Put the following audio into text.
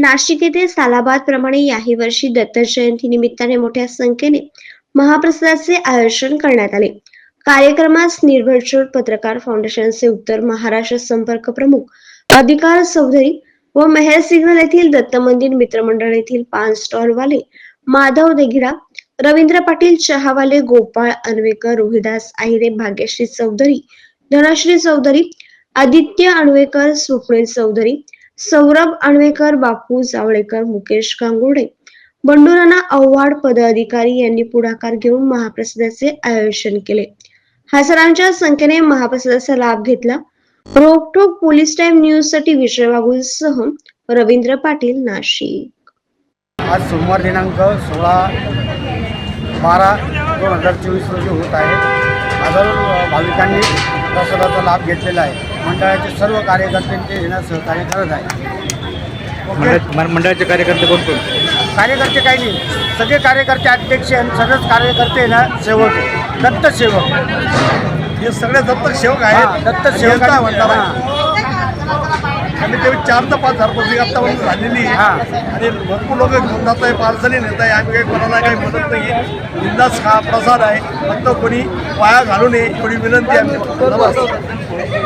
नाशिक येथे सालाबाद प्रमाणे याही वर्षी दत्त जयंती निमित्ताने मोठ्या संख्येने महाप्रसादाचे आयोजन करण्यात आले. कार्यक्रमास निर्भरचोट पत्रकार फाउंडेशनचे उत्तर महाराष्ट्र संपर्क प्रमुख अधिकार चौधरी व मेहर सिग्नल येथील दत्त मंदिर मित्रमंडळ येथील पान स्टॉल वाले माधव देगिरा रवींद्र पाटील चहावाले गोपाळ अन्वेकर रोहिदास आहिरे भाग्यश्री चौधरी धनश्री चौधरी आदित्य अन्वेकर स्वप्नील चौधरी सौरभ आणवेकर बापू जावळेकर मुकेश गांगुडे. बंडुरांना आव्हाड पदाधिकारी यांनी पुढाकार घेऊन महाप्रसादाचे आयोजन केले. हजारांच्या संख्येने महाप्रसादाचा लाभ घेतला. रोकटोक पोलीस टाइम न्यूजसाठी विजय वागुलसह रवींद्र पाटील नाशिक. आज सोमवार दिनांक सोळा बारा दोन हजार चोवीस रोजी होत आहे. हजारो भाविकांनी प्रसादाचा लाभ घेतलेला आहे. मंडळाचे सर्व कार्यकर्त्यांचे येण्यास सहकार्य करत आहे. मंडळाचे कार्यकर्ते कोण कोण? कार्यकर्ते काही नाही. सगळे कार्यकर्ते अध्यक्ष आणि सगळेच कार्यकर्ते ना सेवक आहे दत्त सेवक. हे सगळे दत्तक सेवक हा, आहेत दत्त आणि ते चार ते पाच हजार पब्लिक आत्तापर्यंत झालेली. आहे हा. आणि भरपूर लोक घेऊन जात आहे पार्सली नेत आहे. आम्ही काही कोणाला काही मदत नाही. बिंदास हा प्रसाद आहे. फक्त कोणी पाया घालू नये एवढी विनंती नमस्कार.